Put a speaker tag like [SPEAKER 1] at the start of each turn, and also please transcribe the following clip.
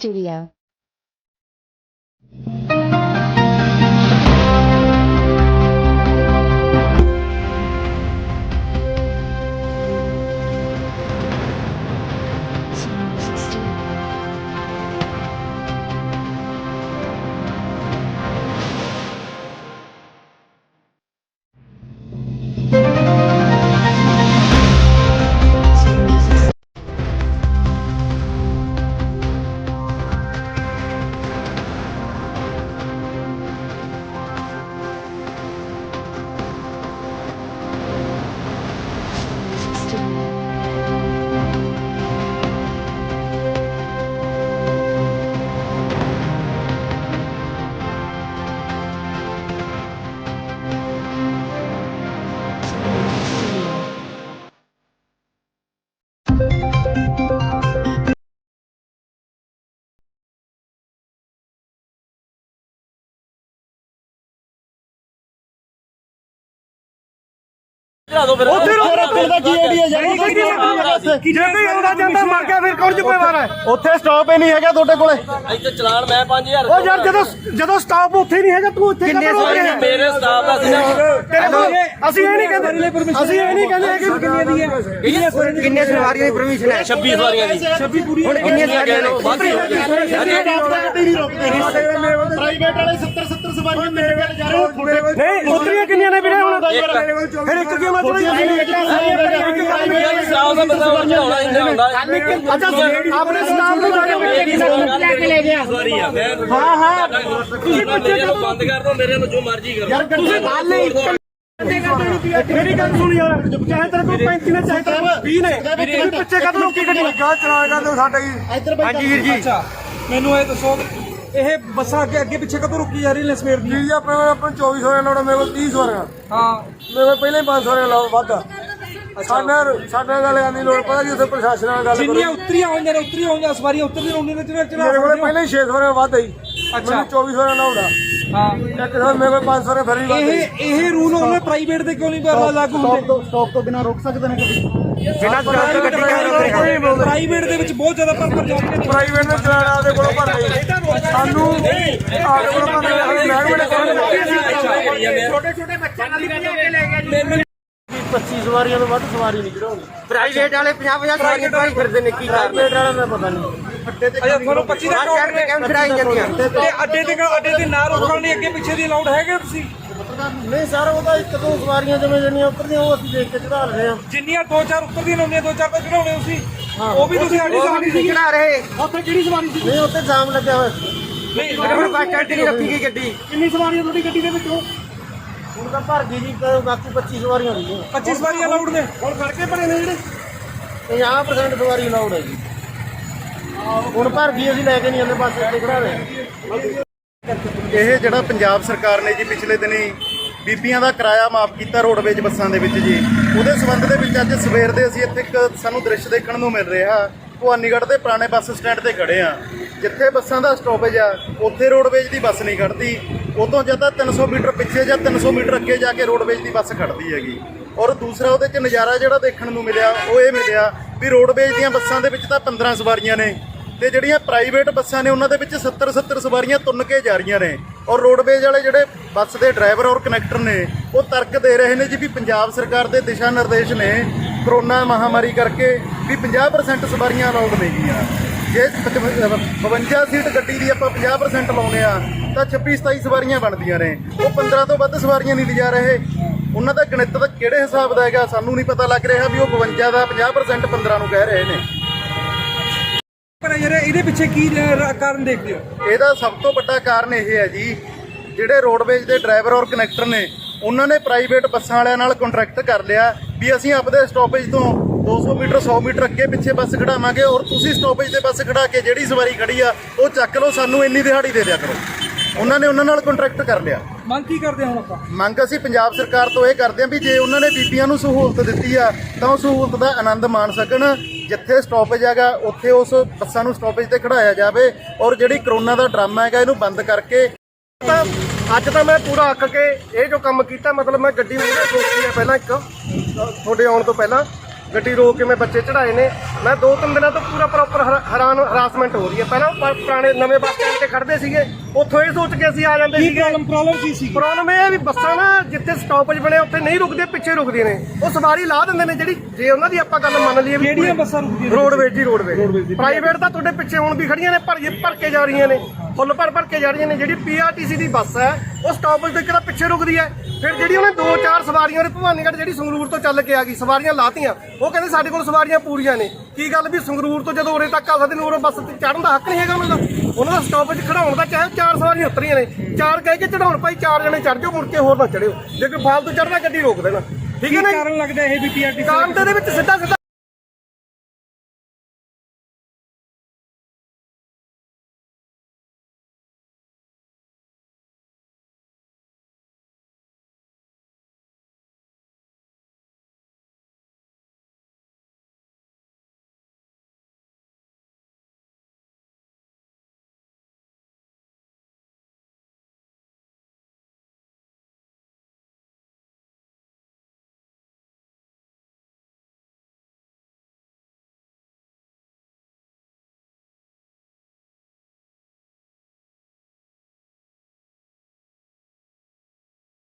[SPEAKER 1] studio,
[SPEAKER 2] ਉੱਥੇ ਰੱਖਣ ਦਾ ਕੀ idea ਯਾਰ?
[SPEAKER 3] ਜੇ ਕੋਈ ਆਉਂਦਾ ਜਾਂਦਾ ਮਰ ਗਿਆ ਫਿਰ ਕੌਣ ਜ਼ਿੰਮੇਵਾਰ ਹੈ?
[SPEAKER 2] ਉੱਥੇ ਸਟਾਪ ਹੀ ਨਹੀਂ ਹੈਗਾ ਤੁਹਾਡੇ ਕੋਲੇ।
[SPEAKER 4] ਇੱਥੇ ਚਲਾਨ ਮੈਂ 5000
[SPEAKER 3] ਉਹ ਯਾਰ ਜਦੋਂ ਜਦੋਂ ਸਟਾਪ ਉੱਥੇ ਹੀ ਨਹੀਂ ਹੈਗਾ ਤੂੰ ਉੱਥੇ ਕਿੰਨੇ
[SPEAKER 4] ਸਵਾਰੀਆਂ ਮੇਰੇ ਸਟਾਫ ਦਾ ਸੀ ਨਾ
[SPEAKER 3] ਤੇਰੇ ਕੋਲ ਅਸੀਂ ਇਹ ਨਹੀਂ ਕਹਿੰਦੇ ਅਸੀਂ ਇਹ ਨਹੀਂ ਕਹਿੰਦੇ ਕਿ ਕਿੰਨੀਆਂ ਦੀ ਹੈ?
[SPEAKER 5] ਕਿੰਨੇ ਸਵਾਰੀਆਂ ਦੀ ਪਰਮਿਸ਼ਨ ਹੈ?
[SPEAKER 4] 26 ਸਵਾਰੀਆਂ ਦੀ।
[SPEAKER 3] 26 ਪੂਰੀ
[SPEAKER 5] ਹੁਣ ਕਿੰਨੀਆਂ ਸਵਾਰੀਆਂ ਨੇ?
[SPEAKER 2] ਨਹੀਂ ਪ੍ਰਾਈਵੇਟ ਵਾਲੇ 70 70 ਸਵਾਰੀਆਂ ਮੇਰੇ ਕੋਲ ਜਾ ਰਹੇ
[SPEAKER 3] ਨਹੀਂ ਉਤਰੀਆਂ ਕਿੰਨੀਆਂ ਨੇ ਵੀਰੇ? ਹੁਣ? ਫਿਰ ਇੱਕ ਕਿਉਂ
[SPEAKER 4] ਦਾ ਬੰਦਾ ਉਹ ਚੜਾਉਣਾ ਇੰਨਾ ਹੁੰਦਾ।
[SPEAKER 3] ਅੱਛਾ ਆਪਣੇ ਸਟਾਫ ਨੂੰ ਜਾ ਕੇ
[SPEAKER 4] ਸਵਾਰੀ ਆ ਮੈਂ
[SPEAKER 3] ਹਾਂ ਹਾਂ।
[SPEAKER 4] ਤੁਸੀਂ ਬੱਚੇ ਬੰਦ ਕਰ ਦੋ ਮੇਰੇ ਨੂੰ ਜੋ ਮਰਜ਼ੀ ਕਰੋ।
[SPEAKER 2] ਯਾਰ ਗੱਡੀ
[SPEAKER 3] ਮੇਰੀ ਗੱਲ ਸੁਣ ਯਾਰ ਚਾਹੇ ਤੇਰੇ ਕੋਲ 35 ਨੇ ਚਾਹੇ ਤੇਰੇ ਕੋਲ 20 ਨੇ ਤੂੰ ਪਿੱਛੇ ਕਦੋਂ ਰੋਕੀ ਗੱਡੀ
[SPEAKER 5] ਗਾਹ ਚਲਾ ਕਰਦੇ ਸਾਡੇ
[SPEAKER 2] ਇੱਧਰ ਬੈਠਾ।
[SPEAKER 5] ਹਾਂਜੀ ਵੀਰ ਜੀ।
[SPEAKER 3] ਅੱਛਾ ਮੈਨੂੰ ਇਹ ਦੱਸੋ ਇਹ ਬੱਸਾਂ ਅੱਗੇ ਅੱਗੇ ਪਿੱਛੇ ਕਦੋਂ ਰੁਕੀ ਜਾ ਰਹੀ ਨੇ ਸਵੇਰ ਦੀ?
[SPEAKER 5] ਜੀ ਆਪਣੇ ਆਪਣੇ 24 ਸਵਾਰੀਆਂ ਲੋੜ ਮੇਰੇ ਕੋਲ 30 ਸਵਾਰੀਆਂ
[SPEAKER 3] ਹਾਂ।
[SPEAKER 5] ਮੇਰੇ ਕੋਲ ਪਹਿਲਾਂ ਹੀ 5 ਸਵਾਰੀਆਂ ਲੋੜ ਵੱਧ। ਸਾਡੇ ਸਾਡੇ ਨਾਲ ਗੱਲ ਕਰਨੀ ਲੋੜ ਪਤਾ ਜੀ ਉੱਥੇ ਪ੍ਰਸ਼ਾਸਨ ਨਾਲ ਗੱਲ ਕਰੋ।
[SPEAKER 3] ਜਿੰਨੀਆਂ ਉਤਰੀਆਂ ਹੋਈਆਂ ਨੇ ਉਤਰੀਆਂ ਹੋਈਆਂ ਸਵਾਰੀਆਂ ਉਤਰਦੀਆਂ ਨੇ ਤੇ ਚੜਾ
[SPEAKER 5] ਮੇਰੇ ਕੋਲ ਪਹਿਲਾਂ ਹੀ 6 ਸਵਾਰੀਆਂ ਵੱਧ ਆਈ।
[SPEAKER 3] ਅੱਛਾ।
[SPEAKER 5] ਮੈਨੂੰ 24 ਸਵਾਰੀਆਂ ਲੋੜ ਆ
[SPEAKER 3] ਹਾਂ।
[SPEAKER 5] ਇੱਕ ਸਾਲ ਮੇਰੇ ਕੋਲ 5 ਸਵਾਰੀਆਂ ਫਿਰ ਵੀ ਵੱਧ ਆਈ
[SPEAKER 3] ਇਹ ਇਹ ਰੂਲ ਉਹਨੇ ਪ੍ਰਾਈਵੇਟ ਤੇ ਕਿਉਂ ਨਹੀਂ ਲਾਗੂ
[SPEAKER 2] ਸਟਾਪ
[SPEAKER 3] ਹੁੰਦੇ?
[SPEAKER 2] ਤੋਂ ਸਟਾਪ ਤੋਂ ਬਿਨਾ ਰੋਕ ਸਕਦੇ ਨੇ ਗੱਡੀ
[SPEAKER 5] ਬਿਨਾਂ ਸਟਾਪ ਤੋਂ ਗੱਡੀ ਕਿਉਂ ਰੋਕ ਰਹੇ ਹੋ
[SPEAKER 3] ਪ੍ਰਾਈਵੇਟ ਦੇ ਵਿੱਚ ਬਹੁਤ ਜ਼ਿਆਦਾ ਪਰ ਜਾਂਦੇ ਨੇ।
[SPEAKER 5] ਪ੍ਰਾਈਵੇਟ ਨੇ ਚਲਾਣਾ ਉਹਦੇ ਕੋਲੋਂ ਭਰ ਲਈ ਸਾਨੂੰ ਆਦੇ ਕੋਲੋਂ ਭਰ ਲਈ ਮਹਿਕਮੇ ਨੇ
[SPEAKER 3] ਛੋਟੇ ਛੋਟੇ ਬੱਚਿਆਂ ਨਾਲ ਕਰਕੇ ਲੈ ਗਿਆ
[SPEAKER 2] 25 ਸਵਾਰੀਆਂ ਤੋਂ ਵੱਧ ਸਵਾਰੀ ਨਹੀਂ ਚੜਾਉਂਦੀ
[SPEAKER 5] ਪ੍ਰਾਈਵੇਟ ਵਾਲੇ 50 50 ਸਵਾਰੀਆਂ ਫਿਰਦੇ ਨੇ ਕੀ ਕਰਦੇ
[SPEAKER 2] ਪ੍ਰਾਈਵੇਟ ਵਾਲਾ ਮੈਂ ਪਤਾ ਨਹੀਂ।
[SPEAKER 3] ਅੱਛਾ ਤੁਹਾਨੂੰ 25 ਦਾ
[SPEAKER 5] ਚੜ ਕੇ ਕਿਉਂ ਚੜਾਈ ਜਾਂਦੀਆਂ।
[SPEAKER 3] ਤੇ ਅੱਡੇ ਤੇ ਅੱਡੇ ਤੇ ਨਾ ਰੋਕਣ ਲਈ ਅੱਗੇ ਪਿੱਛੇ ਦੀ ਅਲਾਉਡ ਹੈਗੇ ਤੁਸੀਂ?
[SPEAKER 2] ਨਹੀਂ ਸਰ ਉਹਦਾ ਇੱਕ ਦੋ ਸਵਾਰੀਆਂ ਜਿਵੇਂ ਜਿਹੜੀਆਂ ਉੱਪਰਦੀਆਂ ਉਹ ਅਸੀਂ ਦੇਖ ਕੇ ਚੜਾ ਰਹੇ ਹਾਂ।
[SPEAKER 3] ਜਿੰਨੀਆਂ ਦੋ ਚਾਰ ਉੱਪਰ ਦੀਆਂ ਹੁੰਦੀਆਂ ਦੋ ਚਾਰ ਤਾਂ ਚੜਾਉਣੇ ਤੁਸੀਂ। ਉਹ ਵੀ ਤੁਸੀਂ ਸਾਡੀ ਸਵਾਰੀ ਸੀ
[SPEAKER 5] ਚੜਾ ਰਹੇ।
[SPEAKER 3] ਉੱਥੇ ਕਿਹੜੀ ਸਵਾਰੀ ਸੀ?
[SPEAKER 2] ਨਹੀਂ ਉੱਥੇ ਜਾਮ ਲੱਗਿਆ ਹੋਇਆ ਸੀ।
[SPEAKER 3] ਨਹੀਂ
[SPEAKER 5] ਹੁਣ ਬੱਸ ਸਟੈਂਡ ਤੇ ਨਹੀਂ ਰੱਖੀ ਗਈ ਗੱਡੀ।
[SPEAKER 3] ਕਿੰਨੀ ਸਵਾਰੀਆਂ ਤੁਹਾਡੀ ਗੱਡੀ ਦੇ ਵਿੱਚੋਂ?
[SPEAKER 2] ਹੁਣ ਤਾਂ ਭਰ ਗਈ ਜੀ ਤੇ ਬਾਕੀ 25 ਸਵਾਰੀਆਂ ਹੋਈਆਂ
[SPEAKER 3] 25 ਸਵਾਰੀਆਂ ਅਲਾਉਡ ਨੇ।
[SPEAKER 2] ਹੁਣ ਖੜਕੇ ਭਰੇ ਨੇ ਜਿਹੜੇ? 50% ਸਵਾਰੀ ਅਲਾਉਡ ਹੈ ਜੀ। ਹੁਣ ਭਰ ਗਈ, ਅਸੀਂ ਲੈ ਕੇ ਨਹੀਂ ਆਉਂਦੇ ਬੱਸ ਇੱਥੇ ਖੜਾ ਇਹ ਜਿਹੜਾ ਪੰਜਾਬ ਸਰਕਾਰ ਨੇ ਜੀ ਪਿਛਲੇ ਦਿਨੀ ਬੀਬੀਆਂ ਦਾ ਕਿਰਾਇਆ ਮਾਫ ਕੀਤਾ ਰੋਡਵੇਜ ਬੱਸਾਂ ਦੇ ਵਿੱਚ ਜੀ, ਉਹਦੇ ਸਬੰਧ ਦੇ ਵਿੱਚ ਅੱਜ ਸਵੇਰ ਦੇ ਅਸੀਂ ਇੱਥੇ ਇੱਕ ਸਾਨੂੰ ਦ੍ਰਿਸ਼ ਦੇਖਣ ਨੂੰ ਮਿਲ ਰਿਹਾ, ਭਵਾਨੀਗੜ੍ਹ ਦੇ ਪੁਰਾਣੇ ਬੱਸ ਸਟੈਂਡ ਤੇ ਖੜੇ ਆ ਜਿੱਥੇ ਬੱਸਾਂ ਦਾ ਸਟਾਪੇਜ ਆ, ਉੱਥੇ ਰੋਡਵੇਜ ਦੀ ਬੱਸ ਨਹੀਂ ਖੜਦੀ ਉਦੋਂ ਜਾਂ ਤਾਂ 300 ਮੀਟਰ ਪਿੱਛੇ ਜਾਂ 300 ਮੀਟਰ ਅੱਗੇ ਜਾ ਕੇ ਰੋਡਵੇਜ ਦੀ ਬੱਸ ਖੜਦੀ ਹੈਗੀ। ਔਰ ਦੂਸਰਾ ਉਹਦੇ 'ਚ ਨਜ਼ਾਰਾ ਜਿਹੜਾ ਦੇਖਣ ਨੂੰ ਮਿਲਿਆ, ਉਹ ਇਹ ਮਿਲਿਆ ਵੀ ਰੋਡਵੇਜ ਦੀਆਂ ਬੱਸਾਂ ਦੇ ਵਿੱਚ ਤਾਂ 15 ਸਵਾਰੀਆਂ ਨੇ ਤੇ ਜਿਹੜੀਆਂ ਪ੍ਰਾਈਵੇਟ ਬੱਸਾਂ ਨੇ ਉਹਨਾਂ ਦੇ ਵਿੱਚ 70 70 ਸਵਾਰੀਆਂ ਤੁੰਨ ਕੇ ਜਾ ਰਹੀਆਂ ਨੇ। ਔਰ ਰੋਡਵੇਜ ਵਾਲੇ ਜਿਹੜੇ ਬੱਸ ਦੇ ਡਰਾਈਵਰ ਔਰ ਕਨੈਕਟਰ ਨੇ, ਉਹ ਤਰਕ ਦੇ ਰਹੇ ਨੇ ਜੀ ਵੀ ਪੰਜਾਬ ਸਰਕਾਰ ਦੇ ਦਿਸ਼ਾ ਨਿਰਦੇਸ਼ ਨੇ ਕਰੋਨਾ ਮਹਾਮਾਰੀ ਕਰਕੇ ਵੀ 50% ਸਵਾਰੀਆਂ ਅਲਾਉਡ ਨੇ ਗਈਆਂ। ਜੇ 52 ਸੀਟ ਗੱਡੀ ਦੀ ਆਪਾਂ 50% ਲਾਉਨੇ ਆ ਤਾਂ 26 27 ਸਵਾਰੀਆਂ ਬਣਦੀਆਂ ਨੇ। ਉਹ 15 ਤੋਂ ਵੱਧ ਸਵਾਰੀਆਂ ਨਹੀਂ ਲਿਜਾ ਰਹੇ। ਉਹਨਾਂ ਦਾ ਗਣਿਤ ਦਾ ਕਿਹੜੇ ਹਿਸਾਬ ਦਾ ਹੈਗਾ ਸਾਨੂੰ ਨਹੀਂ ਪਤਾ ਲੱਗ ਰਿਹਾ ਵੀ ਉਹ 52 ਦਾ 50% 15 ਨੂੰ ਕਹਿ ਰਹੇ ਨੇ।
[SPEAKER 3] ਪਰ ਯਾਰ ਇਹਦੇ ਪਿੱਛੇ ਕੀ ਕਾਰਨ ਦੇਖਦੇ ਹੋ?
[SPEAKER 2] ਇਹਦਾ ਸਭ ਤੋਂ ਵੱਡਾ ਕਾਰਨ ਇਹ ਹੈ ਜੀ ਜਿਹੜੇ ਰੋਡਵੇਜ ਦੇ ਡਰਾਈਵਰ ਔਰ ਕਨੈਕਟਰ ਨੇ ਉਹਨਾਂ ਨੇ ਪ੍ਰਾਈਵੇਟ ਬੱਸਾਂ ਵਾਲਿਆਂ ਨਾਲ ਕੰਟਰੈਕਟ ਕਰ ਲਿਆ ਵੀ ਅਸੀਂ ਆਪਦੇ ਸਟਾਪੇਜ ਤੋਂ 200 ਮੀਟਰ 100 ਮੀਟਰ ਅੱਗੇ ਪਿੱਛੇ ਬੱਸ ਖੜਾਵਾਂਗੇ ਔਰ ਤੁਸੀਂ ਸਟਾਪੇਜ ਤੇ ਬੱਸ ਖੜਾ ਕੇ ਜਿਹੜੀ ਸਵਾਰੀ ਖੜੀ ਆ ਉਹ ਚੱਕ ਲਓ ਸਾਨੂੰ ਇੰਨੀ ਦਿਹਾੜੀ ਦੇ ਦਿਆ ਕਰੋ। ਉਹਨਾਂ ਨੇ ਉਹਨਾਂ ਨਾਲ ਕੰਟਰੈਕਟ ਕਰ ਲਿਆ।
[SPEAKER 3] ਮੰਗ ਕੀ ਕਰਦੇ ਹੁਣ ਆਪਾਂ?
[SPEAKER 2] ਮੰਗ ਅਸੀਂ ਪੰਜਾਬ ਸਰਕਾਰ ਤੋਂ ਇਹ ਕਰਦੇ ਹਾਂ ਵੀ ਜੇ ਉਹਨਾਂ ਨੇ ਬੀਬੀਆਂ ਨੂੰ ਸਹੂਲਤ ਦਿੱਤੀ ਆ, ਤਾਂ ਉਹ ਸਹੂਲਤ ਦਾ ਆਨੰਦ ਮਾਣ ਸਕਣ। ਜਿੱਥੇ ਸਟਾਪੇਜ ਹੈਗਾ, ਉੱਥੇ ਉਸ ਬੱਸਾਂ ਨੂੰ ਸਟਾਪੇਜ ਤੇ ਖੜਾਇਆ ਜਾਵੇ ਔਰ ਜਿਹੜੀ ਕਰੋਨਾ ਦਾ ਡਰਾਮਾ ਹੈਗਾ, ਇਹਨੂੰ ਬੰਦ ਕਰਕੇ
[SPEAKER 5] ਤਾਂ ਅੱਜ ਤਾਂ ਮੈਂ ਪੂਰਾ ਅੱਕ ਕੇ ਇਹ ਜੋ ਕੰਮ ਕੀਤਾ, ਮਤਲਬ ਮੈਂ ਗੱਡੀ ਉਹਨੇ ਰੋਕੀ ਹੈ ਪਹਿਲਾਂ ਇੱਕ ਤੁਹਾਡੇ ਆਉਣ ਤੋਂ ਪਹਿਲਾਂ।
[SPEAKER 6] ਗੱਡੀ ਰੋਕ ਕੇ ਮੈਂ ਬੱਚੇ ਚੜਾਏ ਨੇ। ਮੈਂ ਦੋ ਤਿੰਨ ਦਿਨਾਂ ਤੋਂ ਪੂਰਾ ਪ੍ਰੋਪਰ ਹੈਰਾਨ ਹਰਾਸਮੈਂਟ ਹੋ ਰਹੀ ਹੈ। ਪਹਿਲਾਂ ਪ- ਪੁਰਾਣੇ ਨਵੇਂ ਬੱਸ ਸਟੈਂਡ ਤੇ ਖੜਦੇ ਸੀਗੇ। ਉੱਥੋਂ ਇਹ ਸੋਚ ਕੇ ਅਸੀਂ ਆ ਜਾਂਦੇ ਸੀਗੇ।
[SPEAKER 3] ਪ੍ਰੋਬਲਮ ਪ੍ਰੋਬਲਮ ਕੀ ਸੀ
[SPEAKER 6] ਪ੍ਰੋਬਲਮ ਇਹ ਹੈ ਵੀ ਬੱਸਾਂ ਨਾ ਜਿੱਥੇ ਸਟਾਪੇਜ ਬਣੇ ਉੱਥੇ ਨਹੀਂ ਰੁਕਦੇ ਪਿੱਛੇ ਰੁਕਦੀਆਂ ਨੇ। ਉਹ ਸਵਾਰੀ ਲਾ ਦਿੰਦੇ ਨੇ ਜਿਹੜੀ ਜੇ ਉਹਨਾਂ ਦੀ ਆਪਾਂ ਗੱਲ ਮੰਨ ਲਈਏ
[SPEAKER 3] ਕਿਹੜੀਆਂ ਬੱਸਾਂ ਰੁਕਦੀਆਂ?
[SPEAKER 6] ਰੋਡਵੇਜ ਜੀ ਰੋਡਵੇਜ ਪ੍ਰਾਈਵੇਟ ਤਾਂ ਤੁਹਾਡੇ ਪਿੱਛੇ ਹੁਣ ਵੀ ਖੜੀਆਂ ਨੇ ਭਰ ਭਰ ਕੇ ਜਾ ਰਹੀਆਂ ਨੇ। ਫੁੱਲ ਭਰ ਭਰ ਕੇ ਜਾ ਰਹੀਆਂ ਨੇ। ਜਿਹੜੀ ਪੀਆਰਟੀਸੀ ਦੀ ਬੱਸ ਹੈ ਉਹ ਸਟਾਪੇਜ ਤੋਂ ਕਿਹੜਾ ਪਿੱਛੇ ਰੁਕਦੀ ਹੈ। ਫਿਰ ਜਿਹੜੀ ਉਹਨੇ ਦੋ ਚਾਰ ਸਵਾਰੀਆਂ ਨੇ ਭਵਾਨੀਗੜ੍ਹ ਜਿਹੜੀ ਸੰਗਰੂਰ ਤੋਂ ਚੱਲ ਕੇ ਆ ਗਈ ਸਵਾਰੀਆਂ ਲਾਤੀਆਂ। ਉਹ ਕਹਿੰਦੇ ਸਾਡੇ ਕੋਲ ਸਵਾਰੀਆਂ ਪੂਰੀਆਂ ਨੇ। ਕੀ ਗੱਲ ਵੀ ਸੰਗਰੂਰ ਤੋਂ ਜਦੋਂ ਉਰੇ ਤੱਕ ਆ ਸਕਦੇ ਨੇ ਉਰੋਂ ਬੱਸ ਤੇ ਚੜਨ ਦਾ ਹੱਕ ਨਹੀਂ ਹੈਗਾ ਉਹਨਾਂ ਦਾ। ਉਹਨਾਂ ਦਾ ਸਟਾਪੇਜ ਖੜਾਉਣ ਦਾ ਚਾਹੇ ਚਾਰ ਸਵਾਰੀਆਂ ਉਤਰੀਆਂ ਨੇ। ਚਾਰ ਕਹਿ ਕੇ ਚੜਾਉਣ ਭਾਈ ਚਾਰ ਜਣੇ ਚੜ ਜਾਓ ਮੁੜ ਕੇ ਹੋਰ ਨਾ ਚੜਿਓ ਜੇ ਕੋਈ ਫਾਲਤੂ ਚੜਨਾ ਗੱਡੀ ਰੋਕ ਦੇਣਾ। ਠੀਕ ਹੈ ਨਾ?
[SPEAKER 3] ਕਾਰਨ ਲੱਗਦਾ ਇਹ ਵੀ ਪੀਆਰਟੀ
[SPEAKER 6] ਕਾਰਨ ਇਹਦੇ ਵਿੱਚ ਸਿੱਧਾ ਸਿੱਧਾ